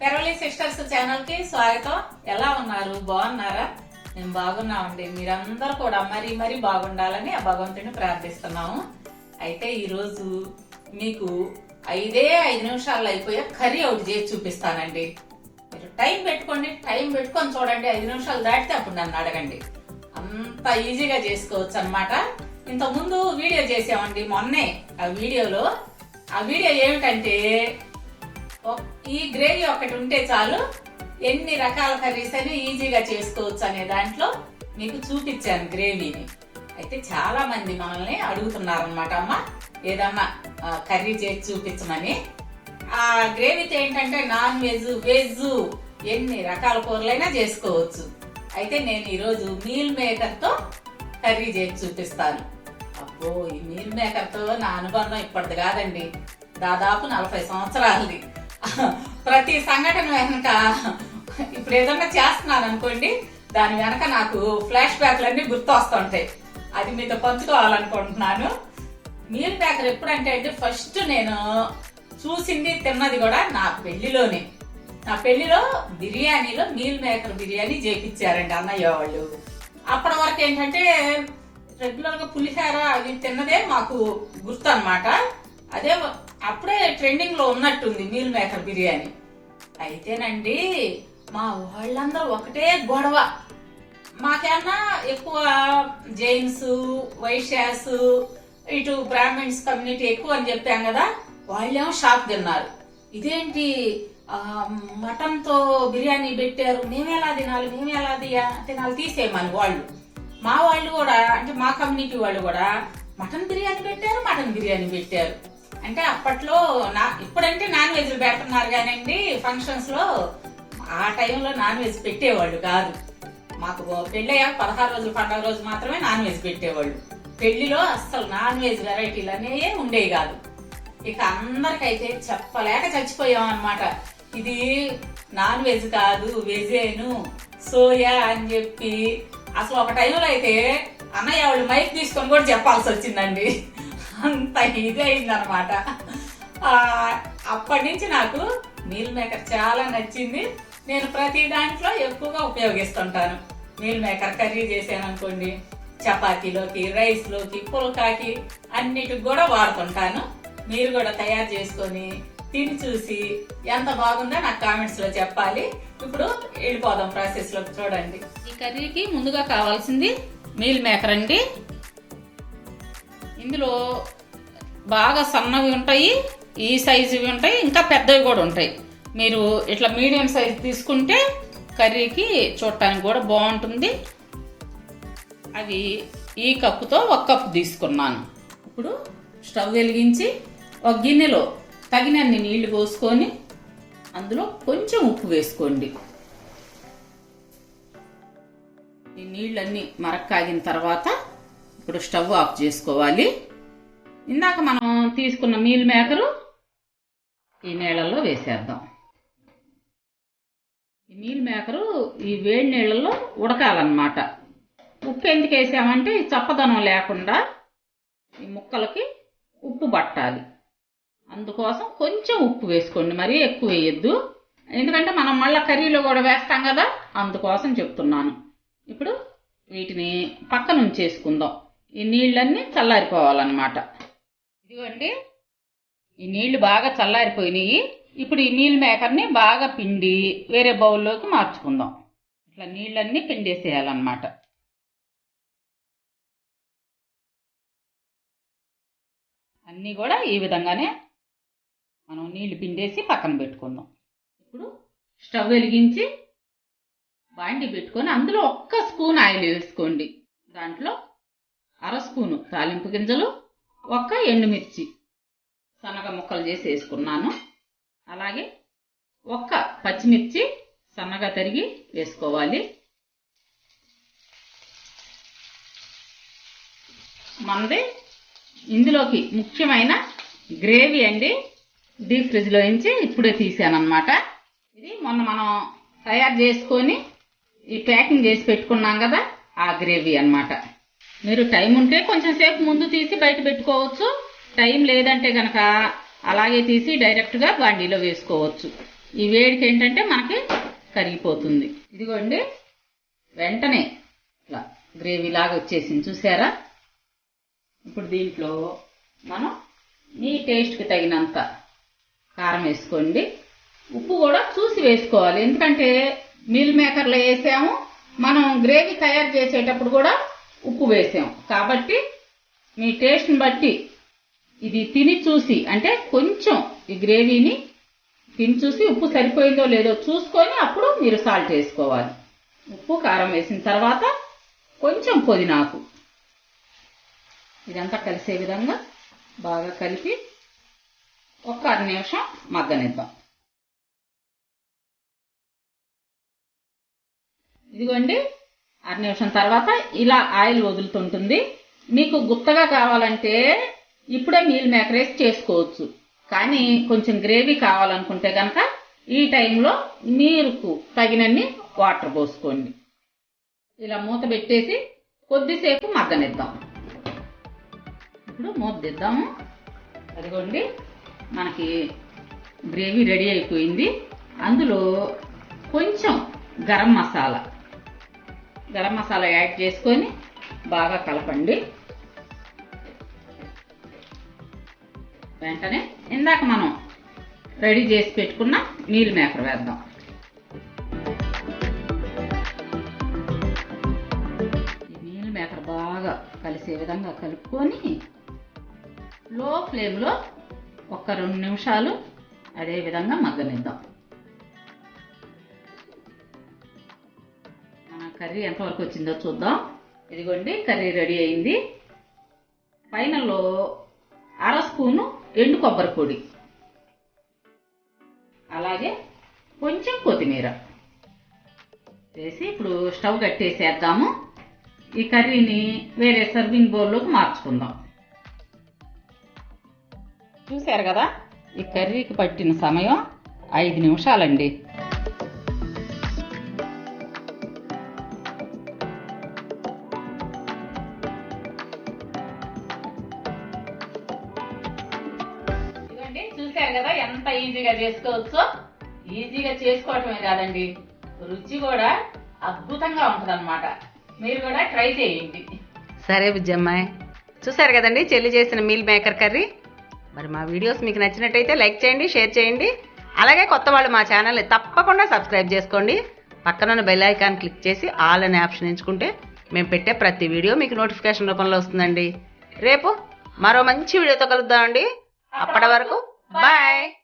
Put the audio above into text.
Peravali sisters ఛానల్కి స్వాగతం. ఎలా ఉన్నారు? బాగున్నారా? మేము బాగున్నామండి. మీరందరూ కూడా మరీ మరీ బాగుండాలని ఆ భగవంతుని ప్రార్థిస్తున్నాము. అయితే ఈరోజు మీకు ఐదే ఐదు నిమిషాల్లో అయిపోయే కర్రీ ఒకటి చేసి చూపిస్తానండి. మీరు టైం పెట్టుకోండి టైం పెట్టుకొని చూడండి. ఐదు నిమిషాలు దాటితే అప్పుడు నన్ను అడగండి. అంత ఈజీగా చేసుకోవచ్చు అనమాట ఇంతకుముందు వీడియో చేసామండి మొన్నే. ఆ వీడియోలో ఆ వీడియో ఏమిటంటే ఈ గ్రేవీ ఒకటి ఉంటే చాలు ఎన్ని రకాల కర్రీస్ అని ఈజీగా చేసుకోవచ్చు అనే దాంట్లో మీకు చూపించాను గ్రేవీని. అయితే చాలా మంది మనల్ని అడుగుతున్నారనమాట అమ్మ. ఏదమ్మా కర్రీ చేసి చూపించమని. ఆ గ్రేవీతో ఏంటంటే నాన్ వెజ్ వెజ్ ఎన్ని రకాల కూరలైనా చేసుకోవచ్చు. అయితే నేను ఈరోజు మీల్ మేకర్తో కర్రీ చేసి చూపిస్తాను. అబ్బో ఈ మీల్ మేకర్తో నా అనుబంధం ఇప్పటిది కాదండి. దాదాపు నలభై సంవత్సరాలది. ప్రతి సంఘటన వెనక ఇప్పుడు ఏదన్నా చేస్తున్నాను అనుకోండి దాని వెనక నాకు ఫ్లాష్ బ్యాక్లన్నీ గుర్తు వస్తుంటాయి. అది మీతో పంచుకోవాలనుకుంటున్నాను. మీల్ మేకర్ ఎప్పుడంటే అంటే ఫస్ట్ నేను చూసింది తిన్నది కూడా నా పెళ్ళిలోనే నా పెళ్ళిలో బిర్యానీలో మీల్ మేకర్ బిర్యానీ చేపించారండి అన్నయ్య వాళ్ళు. అప్పటి వరకు ఏంటంటే రెగ్యులర్గా పులిహార అవి తిన్నదే మాకు గుర్తు అనమాట అదే అప్పుడే ట్రెండింగ్లో ఉన్నట్టుంది మీల్ మేకర్ బిర్యానీ. అయితేనండి మా వాళ్ళందరూ ఒకటే గొడవ. మాకేమన్నా ఎక్కువ జైన్స్ వైశ్యాస్ ఇటు బ్రాహ్మిన్స్ కమ్యూనిటీ ఎక్కువ అని చెప్పాం కదా వాళ్ళేమో షాక్ తిన్నారు. ఇదేంటి మటన్తో బిర్యానీ పెట్టారు మేమేలా తినాలి మేమేలా తినాలి తీసేయమని వాళ్ళు. మా వాళ్ళు కూడా అంటే మా కమ్యూనిటీ వాళ్ళు కూడా మటన్ బిర్యానీ పెట్టారు మటన్ బిర్యానీ పెట్టారు. అంటే అప్పట్లో నా ఇప్పుడంటే నాన్ వెజ్ పెడుతున్నారు కానండి ఫంక్షన్స్లో ఆ టైంలో నాన్ వెజ్ పెట్టేవాళ్ళు కాదు. మాకు పెళ్ళయ్యాక పదహారు రోజులు పండుగ రోజు మాత్రమే నాన్ వెజ్ పెట్టేవాళ్ళు. పెళ్ళిలో అస్సలు నాన్ వెజ్ వెరైటీలు అనేవి ఉండేవి కాదు. ఇక అందరికైతే చెప్పలేక చచ్చిపోయాం అన్నమాట ఇది నాన్ వెజ్ కాదు వెజేను సోయా అని చెప్పి అసలు ఒక టైంలో అయితే అన్నయ్య వాళ్ళు మైక్ తీసుకొని కూడా చెప్పాల్సి వచ్చిందండి. అంత ఇది అయిందనమాట అప్పటి నుంచి నాకు మీల్ మేకర్ చాలా నచ్చింది. నేను ప్రతి దాంట్లో ఎక్కువగా ఉపయోగిస్తుంటాను. మీల్ మేకర్ కర్రీ చేశాను అనుకోండి చపాతీలోకి రైస్లోకి పుల్కాకి అన్నిటికి కూడా వాడుతుంటాను. మీరు కూడా తయారు చేసుకొని తిని చూసి ఎంత బాగుందో నాకు కామెంట్స్లో చెప్పాలి. ఇప్పుడు వెళ్ళిపోదాం ప్రాసెస్లోకి చూడండి. ఈ కర్రీకి ముందుగా కావాల్సింది మీల్ మేకర్ అండి. ఇందులో బాగా సన్నవి ఉంటాయి ఈ సైజువి ఉంటాయి ఇంకా పెద్దవి కూడా ఉంటాయి. మీరు ఇట్లా మీడియం సైజ్ తీసుకుంటే కర్రీకి చూడటానికి కూడా బాగుంటుంది. అవి ఈ కప్పుతో ఒక కప్పు తీసుకున్నాను. ఇప్పుడు స్టవ్ వెలిగించి ఒక గిన్నెలో తగినన్ని నీళ్ళు పోసుకొని అందులో కొంచెం ఉప్పు వేసుకోండి. ఈ నీళ్ళన్నీ మరక్కాగిన తర్వాత ఇప్పుడు స్టవ్ ఆఫ్ చేసుకోవాలి. ఇందాక మనం తీసుకున్న మీల్ మేకరు ఈ నీళ్ళల్లో వేసేద్దాం. ఈ మీల్ మేకరు ఈ వేడి నీళ్ళల్లో ఉడకాలన్నమాట. ఉప్పు ఎందుకు వేసామంటే ఈ చప్పదనం లేకుండా ఈ ముక్కలకి ఉప్పు పట్టాలి. అందుకోసం కొంచెం ఉప్పు వేసుకోండి. మరీ ఎక్కువ వేయద్దు. ఎందుకంటే మనం మళ్ళీ కర్రీలో కూడా వేస్తాం కదా. అందుకోసం చెప్తున్నాను. ఇప్పుడు వీటిని పక్కనుంచేసుకుందాం. ఈ నీళ్ళన్నీ చల్లారిపోవాలన్నమాట. ఇదిగోండి. ఈ నీళ్ళు బాగా చల్లారిపోయినాయి. ఇప్పుడు ఈ మీల్ మేకర్ని బాగా పిండి వేరే బౌల్లోకి మార్చుకుందాం. ఇట్లా నీళ్ళన్నీ పిండేసేయాలన్నమాట. అన్నీ కూడా ఈ విధంగానే మనం నీళ్ళు పిండేసి పక్కన పెట్టుకుందాం. ఇప్పుడు స్టవ్ వెలిగించి బాండి పెట్టుకొని అందులో ఒక్క స్పూన్ ఆయిల్ వేసుకోండి. దాంట్లో అర స్పూను తాలింపు గింజలు ఒక్క ఎండుమిర్చి సన్నగా ముక్కలు చేసి వేసుకున్నాను. అలాగే ఒక్క పచ్చిమిర్చి సన్నగా తరిగి వేసుకోవాలి. మనది ఇందులోకి ముఖ్యమైన గ్రేవీ అండి. డీప్ ఫ్రిడ్జ్లో నుంచి ఇప్పుడే తీసానమాట ఇది మొన్న మనం తయారు చేసుకొని ఈ ప్యాకింగ్ చేసి పెట్టుకున్నాం కదా ఆ గ్రేవీ అన్నమాట. మీరు టైం ఉంటే కొంచెం సేపు ముందు తీసి బయట పెట్టుకోవచ్చు. టైం లేదంటే కనుక అలాగే తీసి డైరెక్ట్గా బాండీలో వేసుకోవచ్చు. ఈ వేడికి ఏంటంటే మనకి కరిగిపోతుంది. ఇదిగోండి. వెంటనే ఇట్లా గ్రేవీ లాగా వచ్చేసింది. చూసారా? ఇప్పుడు దీంట్లో మనం మీ టేస్ట్కి తగినంత కారం వేసుకోండి. ఉప్పు కూడా చూసి వేసుకోవాలి. ఎందుకంటే మిల్ మేకర్లో వేసాము. మనం గ్రేవీ తయారు చేసేటప్పుడు కూడా ఉప్పు వేసాం. కాబట్టి మీ టేస్ట్ని బట్టి ఇది తిని చూసి అంటే కొంచెం ఈ గ్రేవీని తిని చూసి ఉప్పు సరిపోయిందో లేదో చూసుకొని అప్పుడు మీరు సాల్ట్ వేసుకోవాలి. ఉప్పు కారం వేసిన తర్వాత కొంచెం పుదీనాకు. ఇదంతా కలిసే విధంగా బాగా కలిపి ఒక అర నిమిషం మగ్గనిద్దాం. ఇదిగోండి అర నిమిషం తర్వాత ఇలా ఆయిల్ వదులుతుంటుంది. మీకు గుత్తగా కావాలంటే ఇప్పుడే మీల్ మేకర్ వేసి చేసుకోవచ్చు. కానీ కొంచెం గ్రేవీ కావాలనుకుంటే కనుక ఈ టైంలో నీరుకు తగినన్ని వాటర్ పోసుకోండి. ఇలా మూత పెట్టేసి కొద్దిసేపు మగ్గనిద్దాం. ఇప్పుడు మూత దిద్దాము. అదిగోండి మనకి గ్రేవీ రెడీ అయిపోయింది. అందులో కొంచెం గరం మసాలా గరం మసాలా యాడ్ చేసుకొని బాగా కలపండి. వెంటనే ఇందాక మనం రెడీ చేసి పెట్టుకున్న నీళ్ళు మేకర్ వేద్దాం. నీళ్ళు మేకర్ బాగా కలిసే విధంగా కలుపుకొని లో ఫ్లేమ్లో ఒక రెండు నిమిషాలు అదే విధంగా మగ్గనిద్దాం. కర్రీ ఎంతవరకు వచ్చిందో చూద్దాం. ఇదిగోండి కర్రీ రెడీ అయింది. ఫైనల్లో అర స్పూను ఎండు కొబ్బరి పొడి. అలాగే కొంచెం కొత్తిమీర వేసి ఇప్పుడు స్టవ్ కట్టేసేద్దాము. ఈ కర్రీని వేరే సర్వింగ్ బౌల్లోకి మార్చుకుందాం. చూశారు కదా ఈ కర్రీకి పట్టిన సమయం ఐదు నిమిషాలండి. ఇదిగోండి కదా ఎంత ఈజీగా చేసుకోవచ్చో? ఈజీగా చేసుకోవటమే కాదండి. రుచి కూడా అద్భుతంగా ఉంటదన్నమాట. మీరు కూడా ట్రై చేయండి. సరే బుజ్జమ్మాయి చూసారు కదండి చెల్లి చేసిన మీల్ మేకర్ కర్రీ? మరి మా వీడియోస్ మీకు నచ్చినట్టయితే లైక్ చేయండి షేర్ చేయండి. అలాగే కొత్త వాళ్ళు మా ఛానల్ని తప్పకుండా సబ్స్క్రైబ్ చేసుకోండి. పక్కన బెల్ ఐకాన్ క్లిక్ చేసి ఆల్ అనే ఆప్షన్ ఎంచుకుంటే మేము పెట్టే ప్రతి వీడియో మీకు నోటిఫికేషన్ రూపంలో వస్తుందండి. రేపు మరో మంచి వీడియోతో కలుద్దామండి. అప్పటి వరకు Bye. Bye.